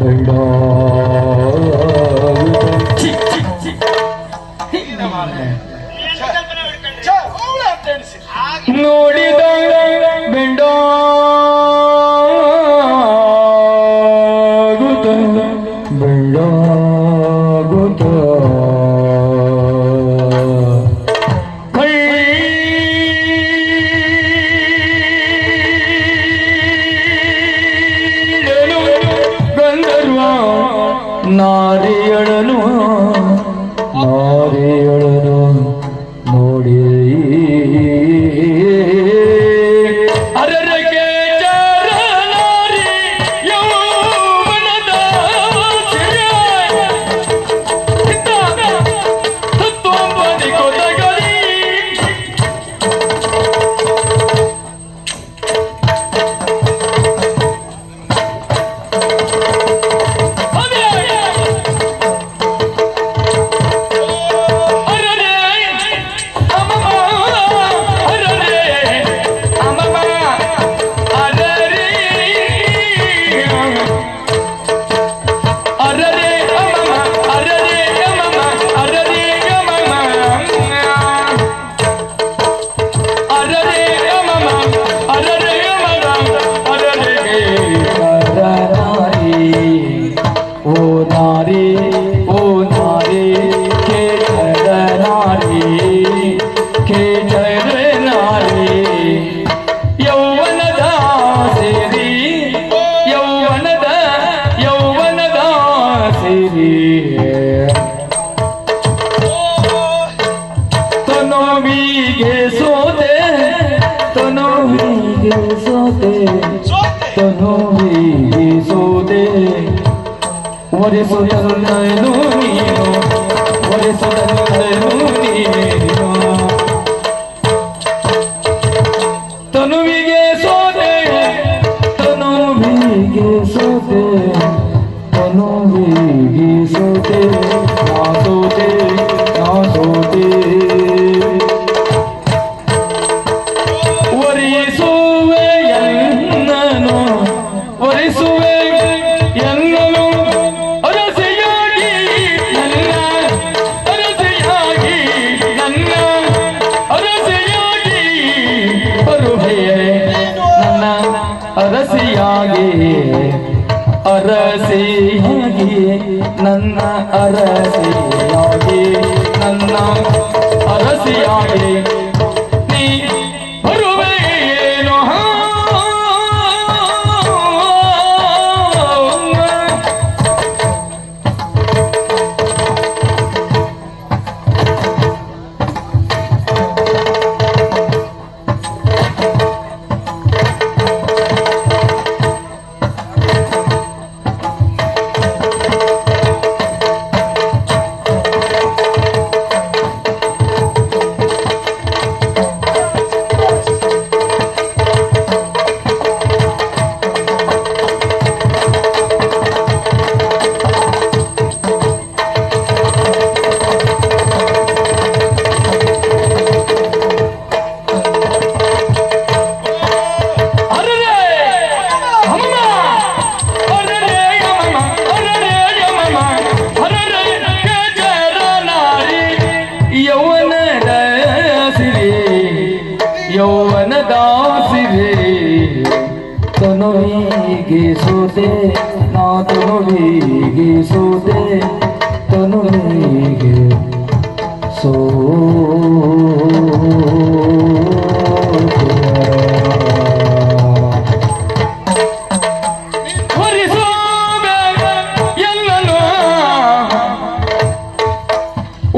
对啦 കൊടിയൊളിനും മൂടിൽ সোতে তনু হি সোতে ওরে সোতে নয়নো ওরে সোতে নয়নো आगे अरसे आगे नन्ना अरसे आगे नन्ना अरसे आगे। ಗೀಸುತ್ತೆ ನಾ ತನುವಿ ಗೀಸುತ್ತೆ ತನುವಿಗೆ ಸೋ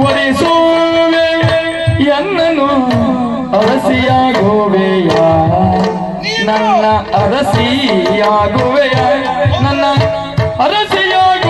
ಒರಿಸುವೆ ಎನ್ನನು ಅವಸಿಯಾಗಿ ನನ್ನ ಅರಸಿಯಾಗುವೆಯ ನನ್ನ ಅರಸಿಯಾಗುವೆಯ